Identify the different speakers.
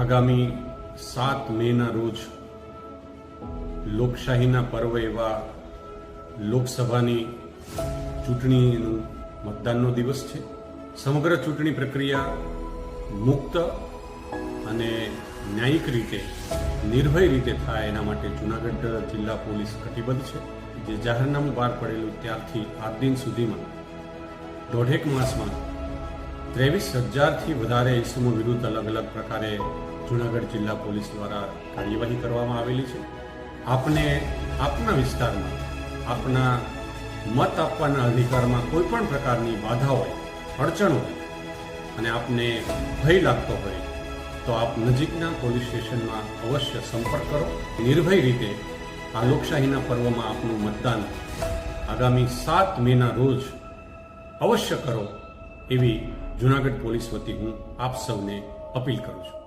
Speaker 1: આગામી સાત મેના રોજ લોકશાહીના પર્વ એવા લોકસભાની ચૂંટણીનું મતદાનનો દિવસ છે. સમગ્ર ચૂંટણી પ્રક્રિયા મુક્ત અને ન્યાયિક રીતે, નિર્ભય રીતે થાય એના માટે જુનાગઢ જિલ્લા પોલીસ કટિબદ્ધ છે. જે જાહેરનામું બહાર પડેલું ત્યારથી આજ દિન સુધીમાં, દોઢેક માસમાં ત્રેવીસ હજારથી વધારે ઇસમો વિરુદ્ધ અલગ અલગ પ્રકારે જૂનાગઢ જિલ્લા પોલીસ દ્વારા કાર્યવાહી કરવામાં આવેલી છે. આપને આપના વિસ્તારમાં, આપના મત આપવાના અધિકારમાં કોઈ પણ પ્રકારની બાધા હોય, અડચણ હોય અને આપને ભય લાગતો હોય, તો આપ નજીકના પોલીસ સ્ટેશનમાં અવશ્ય સંપર્ક કરો. નિર્ભય રીતે આ લોકશાહીના પર્વમાં આપનું મતદાન આગામી સાત મેના રોજ અવશ્ય કરો એવી જુનાગઢ પોલીસ વતી હું આપ સૌને અપીલ કરું છું.